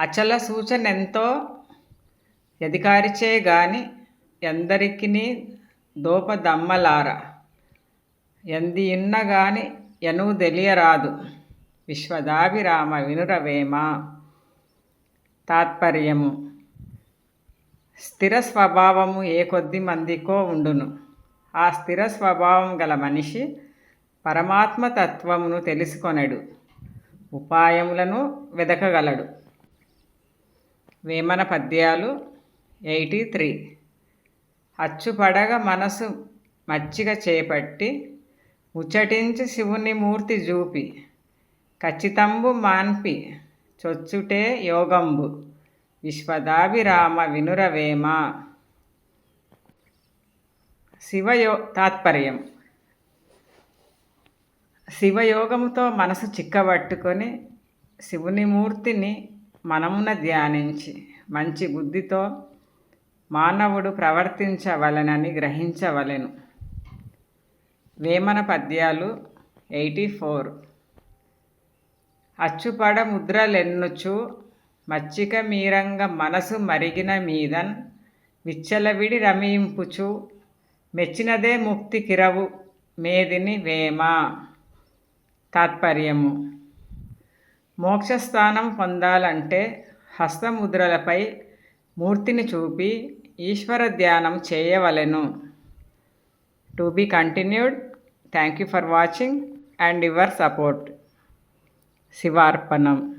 అచల సూచన ఎంతో ఎదికారిచే గాని ఎందరికిని దోపదమ్మలార. ఎంది ఇన్న గాని ఎను తెలియరాదు. విశ్వదాభిరామ వినురవేమ. తాత్పర్యము. స్థిర స్వభావము ఏ కొద్ది మందికో ఉండును. ఆ స్థిర స్వభావం గల మనిషి పరమాత్మ తత్వమును తెలుసుకొనడు. ఉపాయములను వెదకగలడు. వేమన పద్యాలు ఎయిటీ త్రీ. అచ్చుపడగ మనసు మచ్చిక చేపట్టి ముచ్చటించి శివుని మూర్తి చూపి ఖచ్చితంబు మాన్పి చొచ్చుటే యోగంబు విశ్వదాభిరామ వినురవేమ. శివయో తాత్పర్యం. శివయోగముతో మనసు చిక్కబట్టుకొని శివుని మూర్తిని మనమున ధ్యానించి మంచి బుద్ధితో మానవుడు ప్రవర్తించవలెనని గ్రహించవలెను. వేమన పద్యాలు ఎయిటీ ఫోర్. అచ్చుపడ ముద్రలెన్నుచు మచ్చిక మీరంగ మనసు మరిగిన మీదన్ విచ్చలవిడి రమింపుచు మెచ్చినదే ముక్తి కిరవు మేదిని వేమ. తాత్పర్యము. మోక్షస్థానం పొందాలంటే హస్తముద్రలపై మూర్తిని చూపి ఈశ్వర ధ్యానం చేయవలెను. To be continued thank you for watching and your support. శివార్పణం.